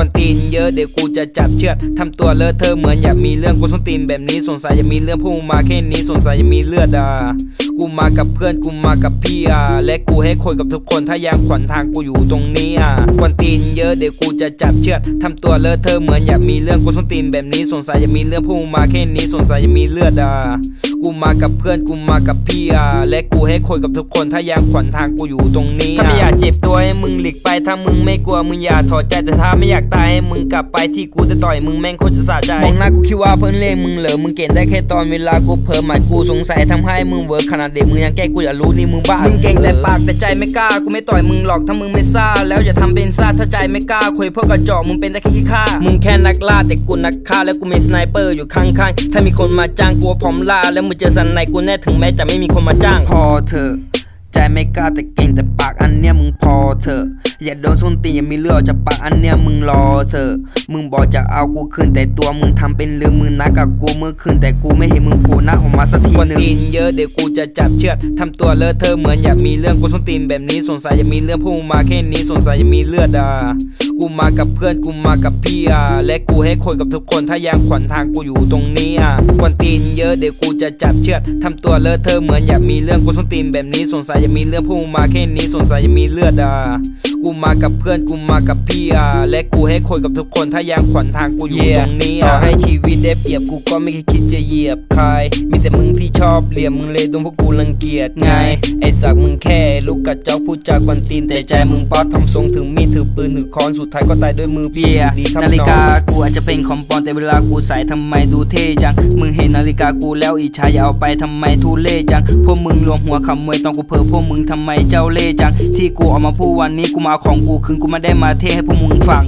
วนตีนเยอะเดี๋ยวกูจะจับเชือดทำตัวเลอะเธอเหมือนอยากมีเรื่องกูส้นตีนแบบนี้สงสัยอยากมีเรื่องพวกมึงมาแค่นี้สงสัยอยากมีเลือดอะกูมากับเพื่อนกูมากับพี่อะและกูให้คนกับทุกคนถ้ายังขวัญทางกูอยู่ตรงนี้อะกวนตีน เยอะเดี๋ยวกูจะจับเชือดทำตัวเลอะเทอเหมือนอยากมีเรื่องกูส้นตีนแบบนี้สงสัยอยากมีเรื่องพวกมึงมาแค่นี้สงสัยอยากมีเลือดอะกูมากับเพื่อนกูมากับพี่อะและกูให้คุยกับทุกคนถ้ายังขวัญทางกูอยู่ตรงนี้ถ้าไม่อยากเจ็บตัวให้มึงหลีกไปถ้ามึงไม่กลัวมึงอย่าถอดใจแต่ถ้าไม่อยากตายให้มึงกลับไปที่กูจะต่อยมึงแม่งโคตรจะสะใจมองหน้ากูคิดว่าเพื่อนเล่มึงเหลอมึงเก่งได้แค่ตอนเวลากูเพิ่มหมายกูสงสัยทำให้มึงเวิร์กขนาดเด็กมึงยังแก้กูอยารู้นี่มึงบ้ามึงเก่งแต่ปากแต่ใจไม่กล้ากูไม่ต่อยมึงหรอกถ้ามึงไม่ซ่าแล้วอย่าทำเป็นซ่าถ้าใจไม่กล้าคุยพวกกระจอกมึงเป็นได้แค่ขี้ข้ามึงแค่นักล่าแต่กูนักฆ่าแล้วกูมีสไนเปอร์อยู่ข้างๆถ้ามีคนมาจ้างกูพร้อมล่าแล้วมึงเจอสันในกูแน่ถึงแม้จะไม่มีคนมาจ้างพอเถอะใจไม่กล้าแต่เก่งแต่ปากอันเนี้ยมึงพอเถอะ อย่าโดนส้นตีนอย่ามีเลือดออกจากปากอันเนี้ยมึงรอเถอะมึงบอกจะเอากูคืนแต่ตัวมึงทำเป็นลืมมึงนักกับกูเมื่อคืนแต่กูไม่เห็นมึงโผล่หน้าออกมาสักทีหนึง ตีนเยอะเดี๋ยวกูจะจับเชือดทำตัวเลอะเทอะเหมือนอยากมีเรื่องกูส้นตีนแบบนี้สงสัยอยากมีเรื่องพวกมึงมาแค่นี้สงสัยอยากมีเลือดอะ กูมากับเพื่อนกูมากับพี่อะและกูให้คนกับทุกคนถ้ายังขวัญทางกูอยู่ตรงนี้อะกวนตีนเยอะเดี๋ยวกูจะจับเชือดทำตัวเลอะเทอะเหมือนอยากมีเรื่องกูส้นตีนแบบนี้สงสัยอยากมีเรื่องพวกมึงมาแค่นี้สงสัยอยากมีเลือดอะกูมากับเพื่อนกูมากับพี่อะและกูให้คนกับทุกคนถ้ายังขวัญทางกูอยู่ตรงนี้อะต่อให้ชี ได้เปรียบกูก็ไม่เคยคิดจะเหยียบใคร มีแต่มึงที่ชอบเหลี่ยมมึงเลยโดนพวกกูรังเกียจไง ไอ้สักมึงแค่ลูกกระเจ้าพูดจากวนตีนแต่ใจมึงป๊อดทำทรงถึงมีดถือปืนถือค้อนสุดท้ายก็ตายด้วยมือเปียนาฬิกากูอาจจะเป็นของปลอมแต่เวลากูใส่ทำไมดูเท่จัง มึงเห็นนาฬิกากูแล้วอิจฉาอย่าเอาไปทำไมทุเล่จัง พวกมึงรวมหัวขโมวยตอนกูเผลอพวกมึงทำไมเจ้าเล่จัง ที่กูออกมาพูดวันนี้กูมาเอาของกูคืนกูไม่ได้มาเท่ให้พวกมึงฟัง